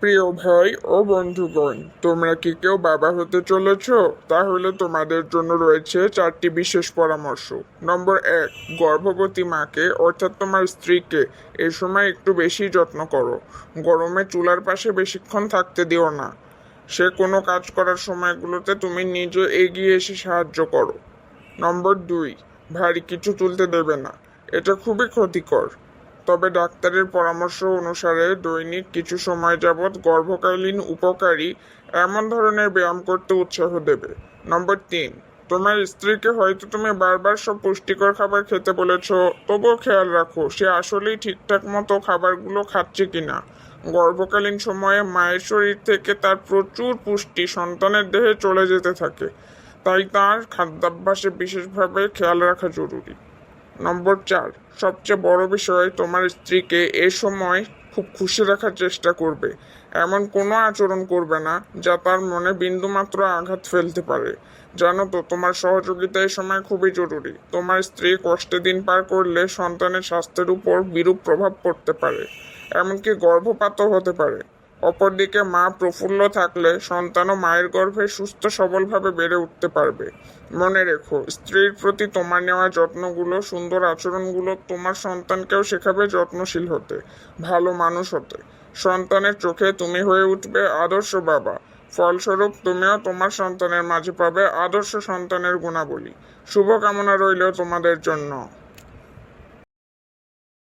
প্রিয় ভাই ও বন্ধুগণ, তোমরা কি কেউ বাবা হতে চলেছ? তাহলে তোমাদের জন্য রয়েছে চারটি বিশেষ পরামর্শ। নম্বর এক, গর্ভবতী মাকে, অর্থাৎ তোমার স্ত্রীকে, এ সময় একটু বেশি যত্ন করো। গরমে চুলার পাশে বেশিক্ষণ থাকতে দিও না। সে কোনো কাজ করার সময়গুলোতে তুমি নিজে এগিয়ে এসে সাহায্য করো। নম্বর দুই, ভারী কিছু তুলতে দেবে না। এটা খুবই ক্ষতিকর। তবে ডাক্তারের পরামর্শ অনুসারে দৈনিক কিছু সময় যাবৎ গর্ভকালীন উপকারী এমন ধরনের ব্যায়াম করতে উৎসাহ দেবে। নম্বর তিন, তোমার স্ত্রীকে হয়তো তুমি বারবার সব পুষ্টিকর খাবার খেতে বলেছ, তবুও খেয়াল রাখো, সে আসলেই ঠিকঠাক মতো খাবারগুলো খাচ্ছে কিনা। গর্ভকালীন সময়ে মায়ের শরীর থেকে তার প্রচুর পুষ্টি সন্তানের দেহে চলে যেতে থাকে, তাই তার খাদ্যাভ্যাসে বিশেষভাবে খেয়াল রাখা জরুরি। নম্বর চার, সবচেয়ে বড় বিষয় তোমার স্ত্রীকে এ সময় খুব খুশি রাখার চেষ্টা করবে। এমন কোনো আচরণ করবে না, যা তার মনে বিন্দুমাত্র আঘাত ফেলতে পারে। জানো তো, তোমার সহযোগিতা এই সময় খুবই জরুরি। তোমার স্ত্রী কষ্টে দিন পার করলে সন্তানের স্বাস্থ্যের উপর বিরূপ প্রভাব পড়তে পারে, এমনকি গর্ভপাতও হতে পারে। অপরদিকে মা প্রফুল্ল থাকলে সন্তানও মায়ের গর্ভে সুস্থ সবলভাবে বেড়ে উঠতে পারবে। মনে রেখো, স্ত্রীর প্রতি তোমার নেওয়া যত্নগুলো, সুন্দর আচরণগুলো তোমার সন্তানকেও শেখাবে যত্নশীল হতে, ভালো মানুষ হতে। সন্তানের চোখে তুমি হয়ে উঠবে আদর্শ বাবা। ফলস্বরূপ তুমিও তোমার সন্তানের মাঝে পাবে আদর্শ সন্তানের গুণাবলী। শুভকামনা রইল তোমাদের জন্য।